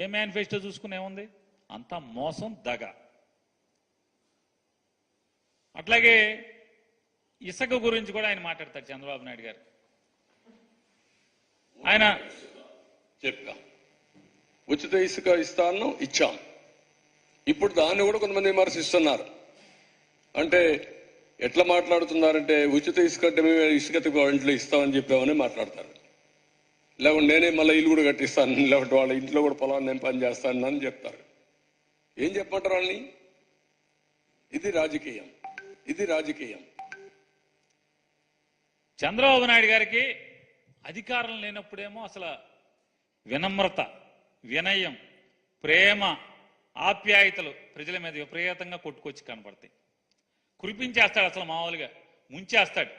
ఏ manifesto చూసుకుని ఏముంది? అంతా మోసం దగ. అట్లాగే ఇసుక గురించి కూడా ఆయన మాట్లాడతారు చంద్రబాబు నాయుడు గారు. ఆయన చెప్పా ఉచిత ఇసుక ఇస్తాను ఇచ్చాం. ఇప్పుడు దాన్ని కూడా కొంతమంది విమర్శిస్తున్నారు. అంటే ఎట్లా మాట్లాడుతున్నారంటే ఉచిత ఇసుక అంటే మేము ఇసుక ఇంట్లో ఇస్తామని చెప్పామని మాట్లాడతారు. లేకుంటే నేనే మళ్ళీ ఇల్లు కూడా కట్టిస్తాను లేకుంటే వాళ్ళ ఇంట్లో కూడా పొలాన్ని నేను పని చేస్తాను అని చెప్తారు. ఏం చెప్పమంటారు వాళ్ళని? ఇది రాజకీయం. ఇది రాజకీయం. చంద్రబాబు నాయుడు గారికి అధికారం లేనప్పుడేమో అసలు వినమ్రత వినయం ప్రేమ ఆప్యాయతలు ప్రజల మీద విపరీతంగా కొట్టుకొచ్చి కనపడతాయి. కురిపించేస్తాడు అసలు మామూలుగా ముంచేస్తాడు.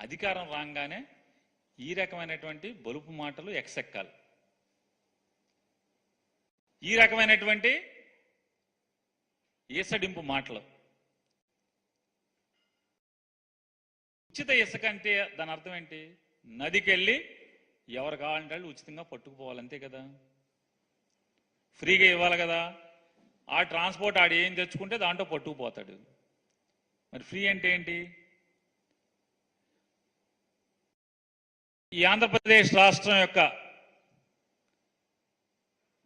అధికారం రాగానే ఈ రకమైనటువంటి బలుపు మాటలు ఎక్సెక్కాలి. ఈ రకమైనటువంటి ఈసడింపు మాటలు. ఉచిత ఇసుక అంటే దాని అర్థం ఏంటి? నదికి వెళ్ళి ఎవరు కావాలంటే వాళ్ళు ఉచితంగా పట్టుకుపోవాలి అంతే కదా? ఫ్రీగా ఇవ్వాలి కదా? ఆ ట్రాన్స్పోర్ట్ ఆడు ఏం తెచ్చుకుంటే దాంట్లో పట్టుకుపోతాడు. మరి ఫ్రీ అంటే ఏంటి? ఈ ఆంధ్రప్రదేశ్ రాష్ట్రం యొక్క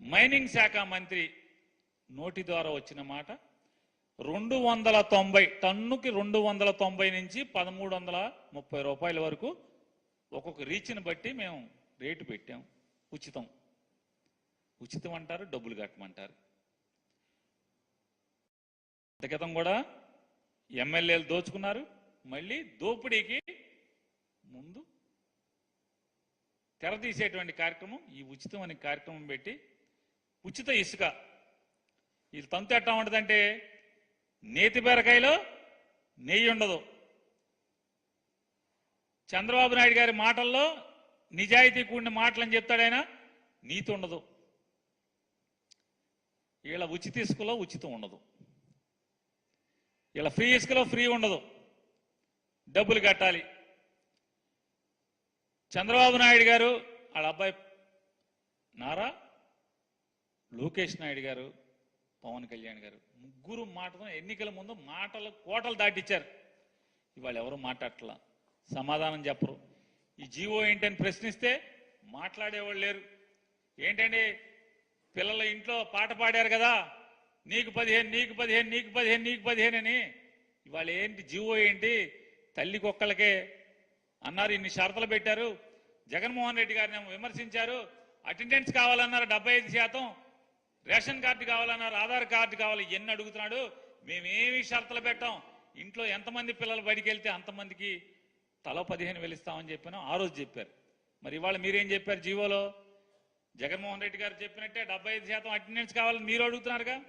మైనింగ్ శాఖ మంత్రి నోటి ద్వారా వచ్చిన మాట రెండు వందల తొంభై టన్నుకి రెండు వందల తొంభై నుంచి పదమూడు వందల ముప్పై రూపాయల వరకు ఒక్కొక్క రీచ్ని బట్టి మేము రేటు పెట్టాం. ఉచితం. ఉచితం అంటారు డబ్బులు కట్టమంటారు. ఇంత క్రితం కూడా ఎమ్మెల్యేలు దోచుకున్నారు. మళ్ళీ దోపిడీకి ముందు తెరదీసేటువంటి కార్యక్రమం ఈ ఉచితం అనే కార్యక్రమం పెట్టి ఉచిత ఇసుక. ఇది తంతు ఎట్టా ఉంటుందంటే నేతి బీరకాయలో నెయ్యి ఉండదు. చంద్రబాబు నాయుడు గారి మాటల్లో నిజాయితీ కూడిన మాటలని చెప్తాడైనా నీతి ఉండదు. వీళ్ళ ఉచిత ఇసుకలో ఉచితం ఉండదు. వీళ్ళ ఫ్రీ ఇసుకలో ఫ్రీ ఉండదు. డబ్బులు కట్టాలి. చంద్రబాబు నాయుడు గారు వాళ్ళ అబ్బాయి నారా లోకేష్ నాయుడు గారు పవన్ కళ్యాణ్ గారు ముగ్గురు మాటతో ఎన్నికల ముందు మాటలు కోటలు దాటిచ్చారు. ఇవాళ ఎవరు మాట్లాడట్లా? సమాధానం చెప్పరు. ఈ జీవో ఏంటని ప్రశ్నిస్తే మాట్లాడేవాళ్ళు లేరు. ఏంటండి? పిల్లల ఇంట్లో పాట పాడారు కదా. నీకు పదిహేను నీకు పదిహేను నీకు పదిహేను నీకు పదిహేను అని. ఇవాళ ఏంటి? జీవో ఏంటి? తల్లి కుక్కలకే అన్నారు ఇన్ని షరతులు పెట్టారు. జగన్మోహన్ రెడ్డి గారిని విమర్శించారు. అటెండెన్స్ కావాలన్నారు డెబ్బై ఐదు శాతం. రేషన్ కార్డు కావాలన్నారు ఆధార్ కార్డు కావాలి ఎన్ని అడుగుతున్నాడు? మేమేమి షరతులు పెట్టాం. ఇంట్లో ఎంతమంది పిల్లలు బడికి వెళ్తే అంతమందికి తలో పదిహేను వేలు ఇస్తామని చెప్పాను. ఆ రోజు చెప్పారు. మరి ఇవాళ మీరేం చెప్పారు జీవోలో? జగన్మోహన్ రెడ్డి గారు చెప్పినట్టే డెబ్బై ఐదు శాతం అటెండెన్స్ కావాలని మీరు అడుగుతున్నారుగా?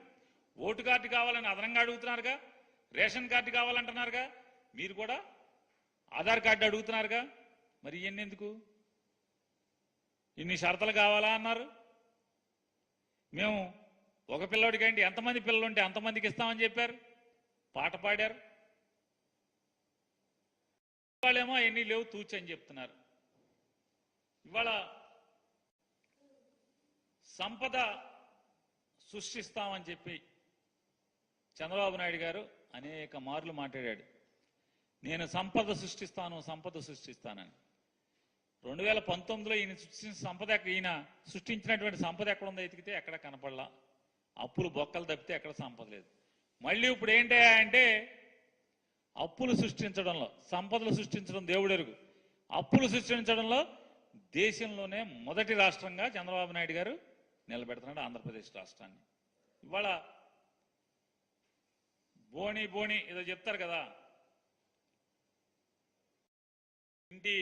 ఓటు కార్డు కావాలని అదనంగా అడుగుతున్నారుగా? Ration card కావాలంటున్నారుగా? మీరు కూడా ఆధార్ కార్డు అడుగుతున్నారుగా? మరి ఇవన్నీ ఎందుకు? ఇన్ని షరతులు కావాలా అన్నారు? మేము ఒక పిల్లోడికి ఎంతమంది పిల్లలు ఉంటే అంతమందికి ఇస్తామని చెప్పారు. పాట పాడారు. వాళ్ళేమో ఎన్ని లేవు తూచి అని చెప్తున్నారు. ఇవాళ సంపద సృష్టిస్తామని చెప్పి చంద్రబాబు నాయుడు గారు అనేక మార్లు మాట్లాడాడు. నేను సంపద సృష్టిస్తాను సంపద సృష్టిస్తానని. రెండు వేల పంతొమ్మిదిలో ఈయన సృష్టించిన సంపద ఈయన సృష్టించినటువంటి సంపద ఎక్కడ ఉందో ఎతికితే ఎక్కడ కనపడలా. అప్పులు బొక్కలు తప్పితే ఎక్కడ సంపద లేదు. మళ్ళీ ఇప్పుడు ఏంటి అంటే అప్పులు సృష్టించడంలో సంపదలు సృష్టించడం దేవుడెరుగు. అప్పులు సృష్టించడంలో దేశంలోనే మొదటి రాష్ట్రంగా చంద్రబాబు నాయుడు గారు నిలబెడుతున్నాడు ఆంధ్రప్రదేశ్ రాష్ట్రాన్ని. ఇవాళ బోని బోని ఏదో చెప్తారు కదా hindi